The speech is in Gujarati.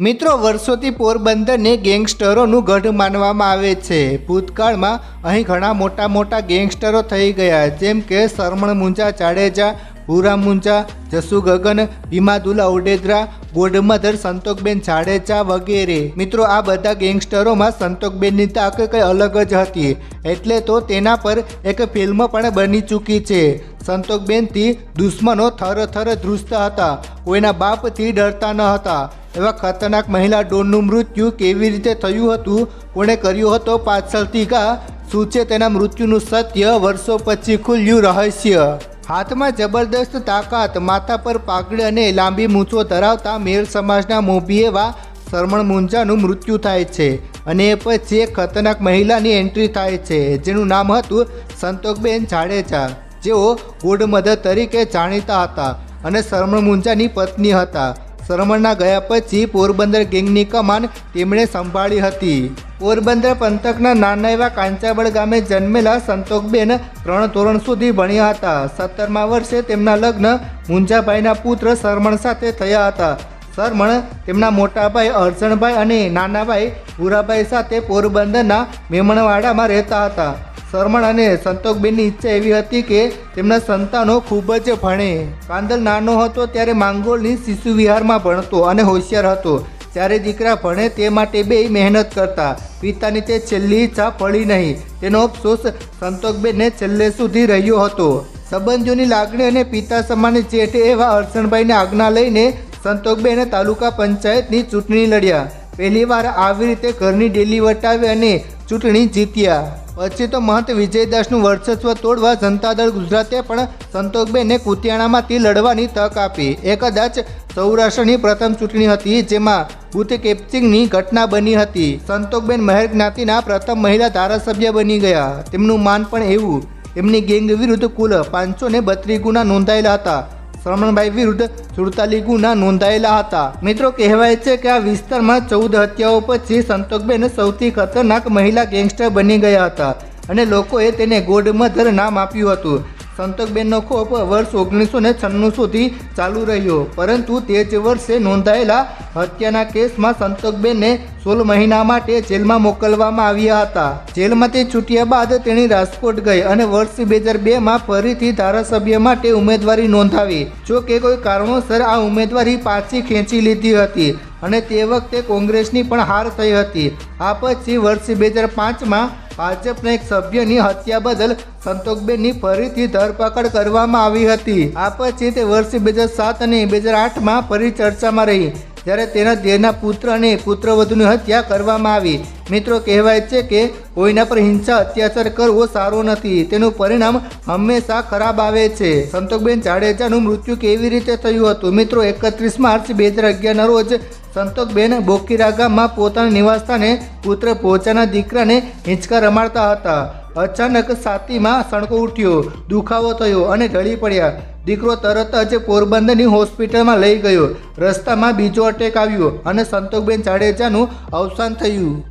મિત્રો, વર્ષોથી પોરબંદરને ગેંગસ્ટરોનું ગઢ માનવામાં આવે છે. ભૂતકાળમાં અહીં ઘણા મોટા મોટા ગેંગસ્ટરો થઈ ગયા, જેમ કે શરમણ મુંજા, જાડેજા ભૂરામ મુંજા, જસુ ગગન ભીમાદુલા ઓડેદરા ગોડમધર, સંતોકબેન જાડેજા વગેરે. મિત્રો, આ બધા ગેંગસ્ટરોમાં સંતોકબેનની તાક કંઈ અલગ જ હતી, એટલે તો તેના પર એક ફિલ્મ પણ બની ચૂકી છે. સંતોકબેનથી દુશ્મનો થર થર ધ્રુજતા હતા, કોઈના બાપથી ડરતા ન હતા. એવા ખતરનાક મહિલા ડોનનું મૃત્યુ કેવી રીતે થયું હતું, કોણે કર્યું હતો પાછળથી કા, શું છે તેના મૃત્યુનું સત્ય, વર્ષો પછી ખુલ્યું રહસ્ય? હાથમાં જબરદસ્ત તાકાત, માથા પર પાઘડી અને લાંબી મૂછો ધરાવતા મેર સમાજના મોભી એવા શરમણ મુંજાનું મૃત્યુ થાય છે. અને એ પછી એક ખતરનાક મહિલાની એન્ટ્રી થાય છે, જેનું નામ હતું સંતોકબેન જાડેજા. જેઓ ગોડ મધર તરીકે જાણીતા હતા અને શરમણ મુંજાની પત્ની હતા. શરમણના ગયા પછી પોરબંદર ગેંગની કમાન તેમણે સંભાળી હતી. પોરબંદર પંથકના નાના એવા કાંચાબળ ગામે જન્મેલા સંતોકબેન ત્રણ ધોરણ સુધી ભણ્યા હતા. સત્તરમા વર્ષે તેમના લગ્ન મુંજાભાઈના પુત્ર શરમણ સાથે થયા હતા. શરમણ તેમના મોટાભાઈ અર્જણભાઈ અને નાનાભાઈ ભૂરાભાઈ સાથે પોરબંદરના મેમણવાડામાં રહેતા હતા. શરમણ અને સંતોકબેનની ઈચ્છા એવી હતી કે તેમના સંતાનો ખૂબ જ ભણે. કાંદલ નાનો હતો ત્યારે માંગોલની શિશુ વિહારમાં ભણતો અને હોશિયાર હતો. જ્યારે દીકરા ભણે તે માટે બે મહેનત કરતા. પિતાની તે છેલ્લી ઈચ્છા ફળી નહીં. તેનો અફસોસ સંતોકબેનને છેલ્લે સુધી રહ્યો હતો. સંબંધીઓની લાગણી અને પિતા સમાન જેઠ એવા હર્ષણભાઈને આજ્ઞા લઈને સંતોકબેને તાલુકા પંચાયતની ચૂંટણી લડ્યા. પહેલીવાર આવી રીતે ઘરની ડેલી વટાવી અને ચૂંટણી જીત્યા. પછી તો મહંત વિજયદાસનું વર્ચસ્વ તોડવા જનતા દળ ગુજરાતે પણ સંતોકબેનને કુતિયાણામાંથી લડવાની તક આપી. એ કદાચ સૌરાષ્ટ્રની પ્રથમ ચૂંટણી હતી, જેમાં બુથ કેપ્ચિંગની ઘટના બની હતી. સંતોકબેન મહેર જ્ઞાતિના પ્રથમ મહિલા ધારાસભ્ય બની ગયા. તેમનું માન પણ એવું. એમની ગેંગ વિરુદ્ધ કુલ પાંચસો ને બત્રીસ ગુના નોંધાયેલા હતા. શ્રમણભાઈ વિરુદ્ધ સુડતાલીસ ગુના નોંધાયેલા હતા. મિત્રો, કહેવાય છે કે આ વિસ્તારમાં ચૌદ હત્યાઓ પછી સંતોકબેન સૌથી ખતરનાક મહિલા ગેંગસ્ટર બની ગયા હતા અને લોકોએ તેને ગોડમધર નામ આપ્યું હતું. સંતોકબેનનો ખોપ વર્ષ ઓગણીસો ને છન્નું સુધી ચાલુ રહ્યો. પરંતુ તે જ વર્ષે નોંધાયેલા હત્યાના કેસમાં સંતોકબેનને સોળ મહિના માટે જેલમાં મોકલવામાં આવ્યા હતા. જેલમાંથી છૂટ્યા બાદ તેણી રાજકોટ ગઈ અને વર્ષ બે હજાર બેમાં ફરીથી ધારાસભ્ય માટે ઉમેદવારી નોંધાવી. જો કે કોઈ કારણોસર આ ઉમેદવારી પાછી ખેંચી લીધી હતી અને તે વખતે કોંગ્રેસની પણ હાર થઈ હતી. આ પછી વર્ષ બે હજાર પાંચમાં ભાજપના એક સભ્યની હત્યા બદલ સંતોકબેનની ફરીથી ધરપકડ કરવામાં આવી હતી. આ પછી તે વર્ષ બે હજાર સાત અને બે હજાર આઠમાં ફરી ચર્ચામાં રહી. જ્યારે તેના દેહના પુત્ર અને પુત્રવધુની હત્યા કરવામાં આવી. મિત્રો, કહેવાય છે કે કોઈના પર હિંસા, અત્યાચાર કરવો સારો નથી. તેનું પરિણામ હંમેશા ખરાબ આવે છે. સંતોકબેન જાડેજાનું મૃત્યુ કેવી રીતે થયું હતું? મિત્રો, એકત્રીસ માર્ચ બે હજાર અગિયારના રોજ સંતોકબેન બોકીરા ગામમાં પોતાના નિવાસસ્થાને પુત્ર પોચાના દીકરાને હિંચકા રમાડતા હતા. અચાનક છાતીમાં સણકો ઉઠ્યો, દુખાવો થયો અને ઢળી પડ્યા. દીકરો તરત જ પોરબંદરની હોસ્પિટલમાં લઈ ગયો. રસ્તામાં બીજો અટેક આવ્યો અને સંતોકબેન જાડેજાનું અવસાન થયું.